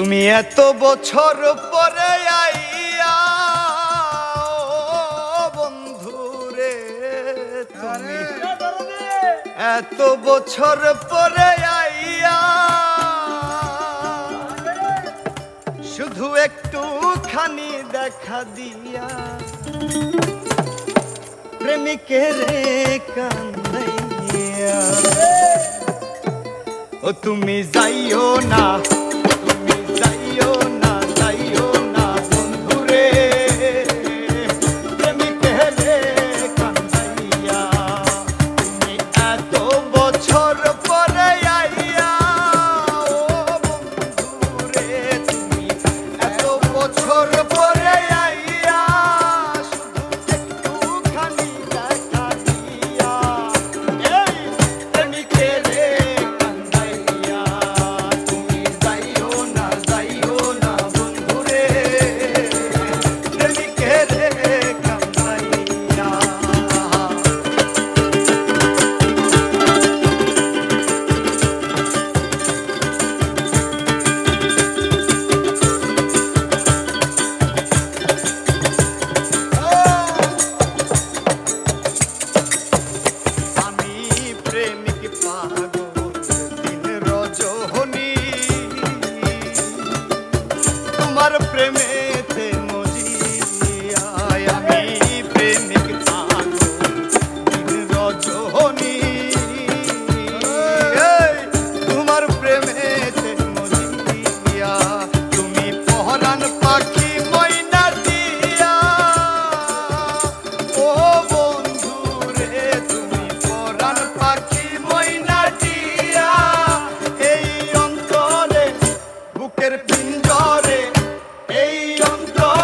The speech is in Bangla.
তুমি এত বছর পরে আইয়া বন্ধুরে, তুমি এত বছর পরে আইয়া, শুধু একটু খানি দেখা দিয়া, প্রেমিকের কান্দাইয়া ও তুমি যাইও না প্রেমেতে মজিয়ায় আমি প্রেমিক পাগল দিন রজনী তোমার প্রেমেতে মজিয়া তুমি পহরান পাখি ময়না দিয়া ও বন্ধু তুমি পরাণ পাখি ময়না দিয়া এই অন্তরে, বুকের পিঞ্জরে এই